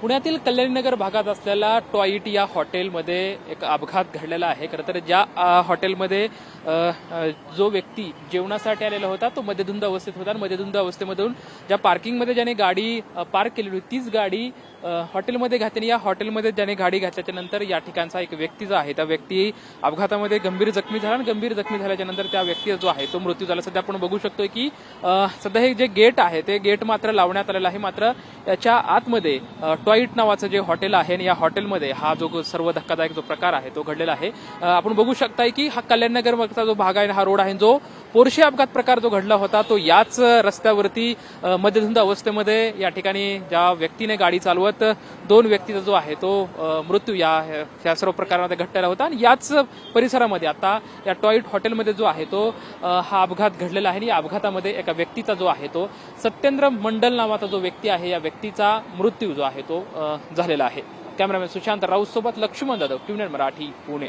पुण्यातील कल्याणनगर भागात असलेल्या टॉईट या हॉटेलमध्ये एक अपघात घडलेला आहे. खरं तर ज्या हॉटेलमध्ये जो व्यक्ती जेवणासाठी आलेला होता तो मध्यधुंद अवस्थेत होता. आणि मध्यधुंद अवस्थेमधून ज्या पार्किंगमध्ये ज्याने गाडी पार्क केलेली होती तीच गाडी हॉटेलमध्ये घातली. या हॉटेलमध्ये ज्याने गाडी घातल्याच्या नंतर या ठिकाणचा एक व्यक्ती जो आहे त्या व्यक्ती अपघातामध्ये गंभीर जखमी झाला. आणि गंभीर जखमी झाल्याच्यानंतर त्या व्यक्ती जो आहे तो मृत्यू झाला. सध्या आपण बघू शकतो की सध्या हे जे गेट आहे ते गेट मात्र लावण्यात आलेलं आहे. मात्र याच्या आतमध्ये अ, नावाचं जे हॉटेल आहे आणि या हॉटेलमध्ये हा जो सर्व धक्कादायक जो प्रकार आहे तो घडलेला आहे. आपण बघू शकताय की हा कल्याणनगर जो भाग आहे हा रोड आहे जो पोरशे अपघात प्रकार जो घडला होता तो याच रस्त्यावरती मध्यधुंद अवस्थेमध्ये या ठिकाणी ज्या व्यक्तीने गाडी चालवत दोन व्यक्तीचा जो आहे तो मृत्यू या या सर्व प्रकारामध्ये घडलेला होता. आणि याच परिसरामध्ये आता या टॉईट हॉटेलमध्ये जो आहे तो हा अपघात घडलेला आहे. आणि या अपघातामध्ये एका व्यक्तीचा जो आहे तो सत्येंद्र मंडल नावाचा जो व्यक्ती आहे या व्यक्तीचा मृत्यू जो आहे तो झालेला आहे. कॅमेरामॅन सुशांत राऊत सोबत लक्ष्मण जाधव ट्युनेट मराठी पुणे.